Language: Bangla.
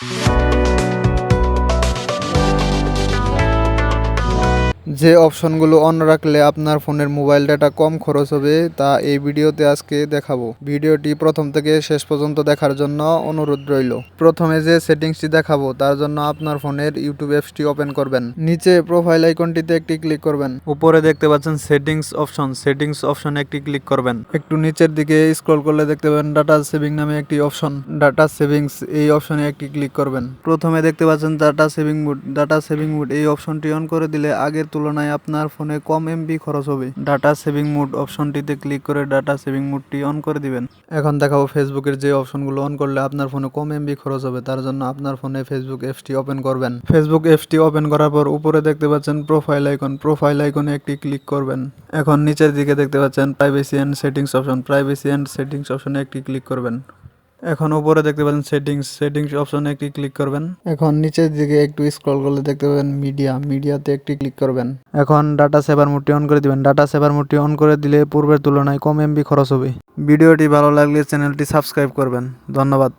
Thank you. যে অপশনগুলো অন রাখলে আপনার ফোনের মোবাইল ডাটা কম খরচ হবে তা এই ভিডিওতে আজকে দেখাবো। ভিডিওটি প্রথম থেকে শেষ পর্যন্ত দেখার জন্য অনুরোধ রইল। প্রথমে যে সেটিংসটি দেখাবো তার জন্য আপনার ফোনের ইউটিউব অ্যাপসটি ওপেন করবেন। নিচে প্রোফাইল আইকনটিতে একটি ক্লিক করবেন। উপরে দেখতে পাচ্ছেন সেটিংস অপশন। সেটিংস অপশনে একটি ক্লিক করবেন। একটু নিচের দিকে স্ক্রল করলে দেখতে পাবেন ডাটা সেভিং নামে একটি অপশন ডাটা সেভিংস এই অপশনে একটি ক্লিক করবেন। প্রথমে দেখতে পাচ্ছেন data saving mode data saving mode এই অপশনটি অন করে দিলে আগের তুলনায় আপনার ফোনে কম এমবি খরচ হবে। ডাটা সেভিং মোড অপশনটিতে ক্লিক করে ডাটা সেভিং মোডটি অন করে দিবেন। এখন দেখাবো ফেসবুকের যে অপশনগুলো অন করলে আপনার ফোনে কম এমবি খরচ হবে, তার জন্য আপনার ফোনে ফেসবুক অ্যাপসটি ওপেন করবেন। ফেসবুক অ্যাপসটি ওপেন করার পর উপরে দেখতে পাচ্ছেন প্রোফাইল আইকন প্রোফাইল আইকনে একটি ক্লিক করবেন। এখন নিচের দিকে দেখতে পাচ্ছেন privacy and settings option privacy and settings অপশনে একটি ক্লিক করবেন। এখন উপরে দেখতে পাচ্ছেন সেটিংস সেটিংস অপশনে একটি ক্লিক করবেন। এখন নিচের দিকে একটু স্ক্রল করলে দেখতে পাবেন মিডিয়া মিডিয়াতে একটি ক্লিক করবেন। এখন ডাটা সেভার মোডটি অন করে দিবেন। ডাটা সেভার মোডটি অন করে দিলে পূর্বের তুলনায় কম এমবি খরচ হবে। ভিডিওটি ভালো লাগলে চ্যানেলটি সাবস্ক্রাইব করবেন। ধন্যবাদ।